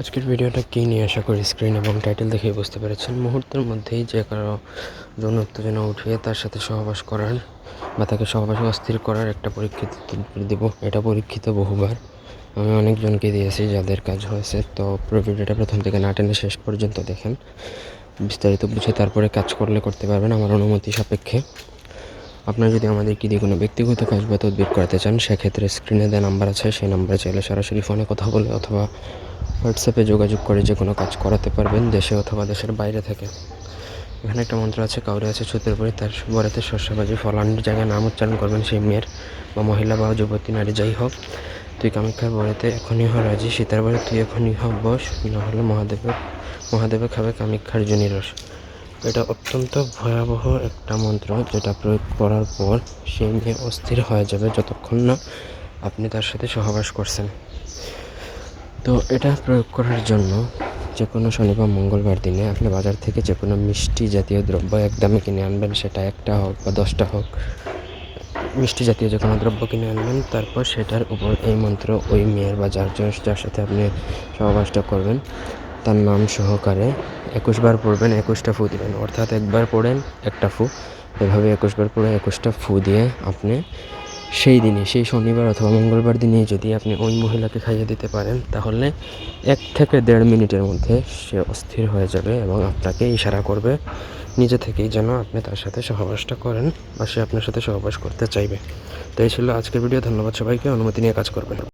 আজকের ভিডিওটা কী নিয়ে আশা করি স্ক্রিন এবং টাইটেল দেখেই বুঝতে পেরেছেন। মুহূর্তের মধ্যেই যে কারও যৌন উত্তেজনা উঠিয়ে তার সাথে সহবাস করার বা তাকে সহবাসে অস্থির করার একটা পরীক্ষিত দিব। এটা পরীক্ষিত বহুবার। আমি অনেকজনকে দিয়েছি যাদের কাজ হয়েছে। তো পুরো ভিডিওটা প্রথম থেকে না টেনে শেষ পর্যন্ত দেখেন। বিস্তারিত বুঝে তারপরে কাজ করলে করতে পারবেন আমার অনুমতি সাপেক্ষে। আপনার যদি আমাদের কি দিয়ে কোনো ব্যক্তিগত কাজ বা তদবির করাতে চান, সেক্ষেত্রে স্ক্রিনে দেওয়া নাম্বার আছে। সেই নাম্বারে চাইলে সরাসরি ফোনে কথা বলে অথবা হোয়াটসঅ্যাপে যোগাযোগ করে যে কোনো কাজ করাতে পারবেন দেশে অথবা দেশের বাইরে থেকে। এখানে একটা মন্ত্র আছে, কাউরে আছে ছুতের পরে তার বরেতে শস্যবাজি ফলানির জায়গায় নাম উচ্চারণ করবেন সেই মেয়ের, বা মহিলা বা যুবতী, নারী, যাই হোক। তুই কামাখ্যার বরেতে এখনই হ রাজি, সীতার বরে তুই এখনই হ, বস, নাহলে মহাদেবের মহাদেবে খাবে কামাখ্যার জনি রস। এটা অত্যন্ত ভয়াবহ একটা মন্ত্র, যেটা প্রয়োগ করার পর সেই মেয়ে অস্থির হয়ে যাবে যতক্ষণ না আপনি তার সাথে সহবাস করছেন। তো এটা প্রয়োগ করার জন্য যে কোনো শনি বা মঙ্গলবার দিনে আপনি বাজার থেকে যে কোনো মিষ্টি জাতীয় দ্রব্য একদমে কিনে আনবেন, সেটা একটা হোক বা দশটা হোক। মিষ্টি জাতীয় যে কোনো দ্রব্য কিনে আনবেন, তারপর সেটার উপর এই মন্ত্র, ওই মেয়ের বা যার যার- সাথে আপনি সহবাসটা করবেন, তার নাম সহকারে একুশবার পড়বেন, একুশটা ফু দিবেন। অর্থাৎ একবার পড়েন একটা ফু। এভাবে একুশবার পড়ে একুশটা ফু দিয়ে আপনি সেই দিনে, সেই শনিবার অথবা মঙ্গলবার দিনে যদি আপনি ওই মহিলাকে খাইয়ে দিতে পারেন, তাহলে এক থেকে দেড় মিনিটের মধ্যে সে অস্থির হয়ে যাবে এবং আপনাকে ইশারা করবে নিজে থেকেই যেন আপনি তার সাথে সহবাসটা করেন বা সে আপনার সাথে সহবাস করতে চাইবে। তো এই ছিল আজকের ভিডিও। ধন্যবাদ সবাইকে। অনুমতি নিয়ে কাজ করবেন।